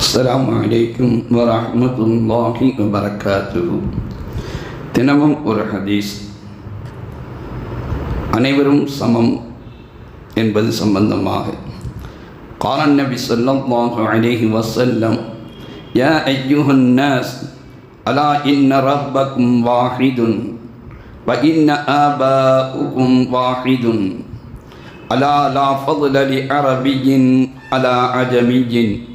அஸ்ஸலாமு அலைக்கும் வரஹ்மத்துல்லாஹி வபரகாத்துஹு தினமும் ஒரு ஹதீஸ் அனைவரும் சமம் என்பது சம்பந்தமாக قال النبي صلى الله عليه وسلم يا أيها الناس ألا إن ربكم واحد وإن آباؤكم واحد ألا لا فضل لعربي على عجمي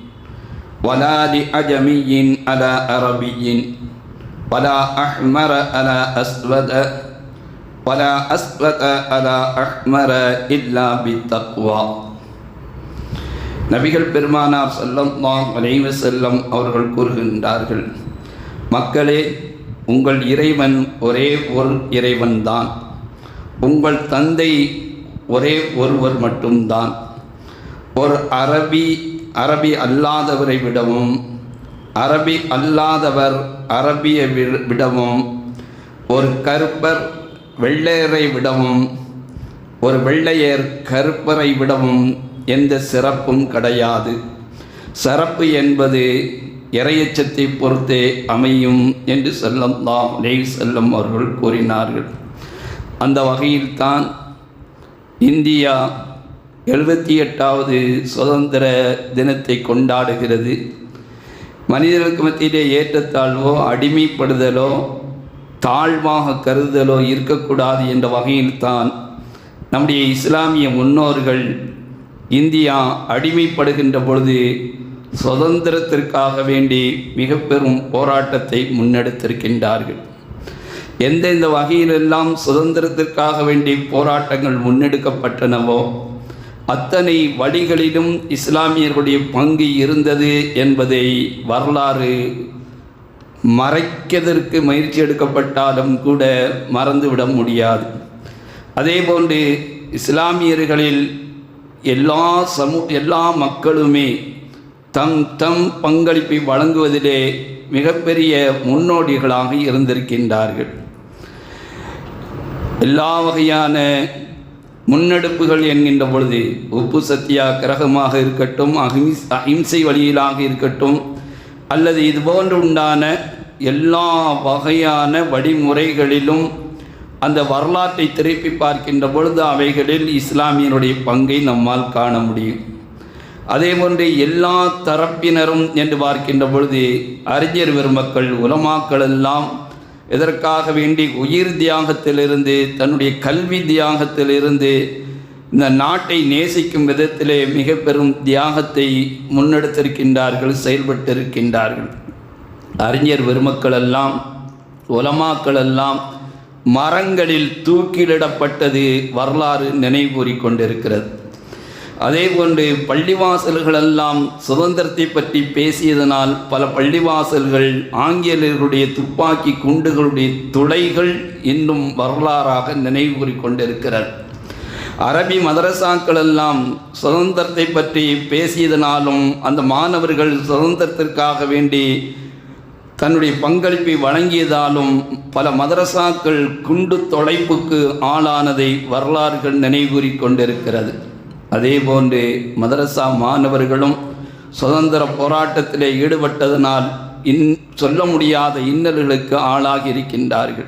ولا لعجمي على عربي ولا أحمر على أسود ولا أسود على أحمر إلا بالتقوى நபிகள் பெருமானார் ஸல்லல்லாஹு அலைஹி வஸல்லம் அவர்கள் கூறுகின்றார்கள் மக்களே உங்கள் இறைவன் ஒரே ஒரு இறைவன்தான் உங்கள் தந்தை ஒரே ஒருவர் மட்டும்தான் ஒரு அரபி அரபி அல்லாதவரை விடவும் அரபி அல்லாதவர் அரபியை வி- விடவும் ஒரு கருப்பர் வெள்ளையரை விடவும் ஒரு வெள்ளையர் கருப்பரை விடவும் எந்த சிறப்பும் கிடையாது. சிறப்பு என்பது இறையச்சத்தை பொறுத்தே அமையும் என்று செல்லம்தான் நெய் செல்லம் அவர்கள் கூறினார்கள். அந்த வகையில்தான் இந்தியா எழுபத்தி எட்டாவது சுதந்திர தினத்தை கொண்டாடுகிறது. மனிதர்களுக்கு மத்தியிலே ஏற்றத்தாழ்வோ அடிமைப்படுதலோ தாழ்வாக கருதலோ இருக்கக்கூடாது என்ற வகையில்தான் நம்முடைய இஸ்லாமிய முன்னோர்கள் இந்தியா அடிமைப்படுகின்ற பொழுது சுதந்திரத்திற்காக வேண்டி மிக பெரும் போராட்டத்தை முன்னெடுத்திருக்கின்றார்கள். எந்தெந்த வகையிலெல்லாம் சுதந்திரத்திற்காக வேண்டி போராட்டங்கள் முன்னெடுக்கப்பட்டனவோ அத்தனை வழிகளிலும் இஸ்லாமியர்களுடைய பங்கு இருந்தது என்பதை வரலாறு மறைக்கதற்கு முயற்சி எடுக்கப்பட்டாலும் கூட மறந்துவிட முடியாது. அதேபோன்று இஸ்லாமியர்களில் எல்லா சமூ எல்லா மக்களுமே தம் தம் பங்களிப்பை வழங்குவதிலே மிகப்பெரிய முன்னோடிகளாக இருந்திருக்கின்றார்கள். எல்லா வகையான முன்னெடுப்புகள் என்கின்ற பொழுது உப்பு சத்தியாகிரகமாக இருக்கட்டும் அஹிம்ஸ் அஹிம்சை வழியிலாக இருக்கட்டும் அல்லது இது போன்று உண்டான எல்லா வகையான வழிமுறைகளிலும் அந்த வரலாற்றை திருப்பி பார்க்கின்ற பொழுது அவைகளில் இஸ்லாமியனுடைய பங்கை நம்மால் காண முடியும். அதேபோன்று எல்லா தரப்பினரும் என்று பார்க்கின்ற பொழுது அறிஞர் பெருமக்கள் உலமாக்கள் எல்லாம் இதற்காக வேண்டி உயிர் தியாகத்திலிருந்து தன்னுடைய கல்வி தியாகத்திலிருந்து இந்த நாட்டை நேசிக்கும் விதத்திலே மிக பெரும் தியாகத்தை முன்னெடுத்திருக்கின்றார்கள் செயல்பட்டிருக்கின்றார்கள். அறிஞர் பெருமக்கள் எல்லாம் உலமாக்கள் எல்லாம் மரங்களில் தூக்கிலிடப்பட்டது வரலாறு நினைவூறிக் கொண்டிருக்கிறது. அதே போன்று பள்ளிவாசல்களெல்லாம் சுதந்திரத்தை பற்றி பேசியதனால் பல பள்ளிவாசல்கள் ஆங்கிலேயர்களுடைய துப்பாக்கி குண்டுகளுடைய துளைகள் இன்னும் வரலாறாக நினைவு கொண்டிருக்கிறார். அரபி மதரசாக்கள் எல்லாம் சுதந்திரத்தை பற்றி பேசியதனாலும் அந்த மாணவர்கள் சுதந்திரத்திற்காக வேண்டி தன்னுடைய பங்களிப்பை வழங்கியதாலும் பல மதரசாக்கள் குண்டு தொலைப்புக்கு ஆளானதை வரலாறுகள் நினைவூறிக் கொண்டிருக்கிறது. அதேபோன்று மதரசா மாணவர்களும் சுதந்திர போராட்டத்திலே ஈடுபட்டதனால் இன் சொல்ல முடியாத இன்னல்களுக்கு ஆளாகி இருக்கின்றார்கள்.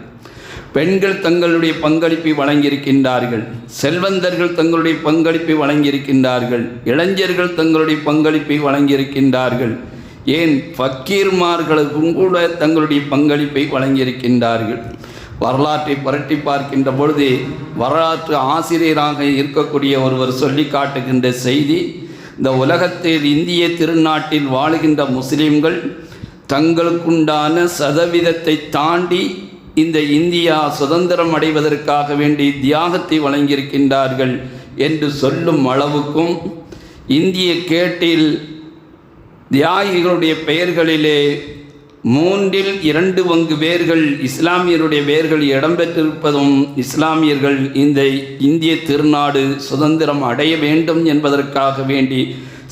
பெண்கள் தங்களுடைய பங்களிப்பை வழங்கியிருக்கின்றார்கள். செல்வந்தர்கள் தங்களுடைய பங்களிப்பை வழங்கியிருக்கின்றார்கள். இளைஞர்கள் தங்களுடைய பங்களிப்பை வழங்கியிருக்கின்றார்கள். ஏன்? ஃபக்கீர்மார்களுக்கும் கூட தங்களுடைய பங்களிப்பை வழங்கியிருக்கின்றார்கள். வரலாற்றை புரட்டி பார்க்கின்ற பொழுது வரலாற்று ஆசிரியராக இருக்கக்கூடிய ஒருவர் சொல்லி காட்டுகின்ற செய்தி இந்த உலகத்தில் இந்திய திருநாட்டில் வாழுகின்ற முஸ்லிம்கள் தங்களுக்குண்டான சதவீதத்தை தாண்டி இந்த இந்தியா சுதந்திரம் அடைவதற்காக வேண்டி தியாகத்தை வழங்கியிருக்கின்றார்கள் என்று சொல்லும் அளவுக்கும் இந்திய கேட்டில் தியாகிகளுடைய பெயர்களிலே மூன்றில் இரண்டு பங்கு பேர்கள் இஸ்லாமியருடைய வேர்கள் இடம்பெற்றிருப்பதும் இஸ்லாமியர்கள் இந்த இந்திய திருநாடு சுதந்திரம் அடைய வேண்டும் என்பதற்காக வேண்டி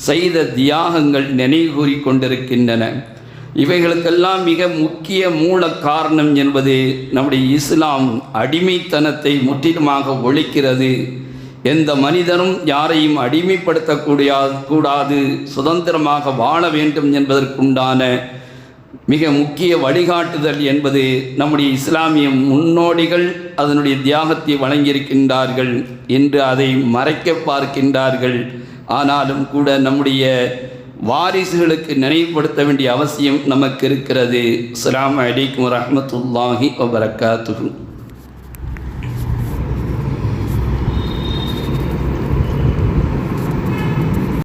செய்த தியாகங்கள் நினைவுகூறி கொண்டிருக்கின்றன. இவைகளுக்கெல்லாம் மிக முக்கிய மூல காரணம் என்பது நம்முடைய இஸ்லாம் அடிமைத்தனத்தை முற்றிலுமாக ஒழிக்கிறது. எந்த மனிதனும் யாரையும் அடிமைப்படுத்தக்கூடிய கூடாது சுதந்திரமாக வாழ வேண்டும் என்பதற்குண்டான மிக முக்கிய வழிகாட்டுதல் என்பது நம்முடைய இஸ்லாமிய முன்னோடிகள் அதனுடைய தியாகத்தை வழங்கியிருக்கின்றார்கள் என்று அதை மறைக்க பார்க்கின்றார்கள். ஆனாலும் கூட நம்முடைய வாரிசுகளுக்கு நினைவுபடுத்த வேண்டிய அவசியம் நமக்கு இருக்கிறது. அஸ்லாம் அலிக்கும் வரஹ்மத்துல்லாஹி வபரகாத்துஹு.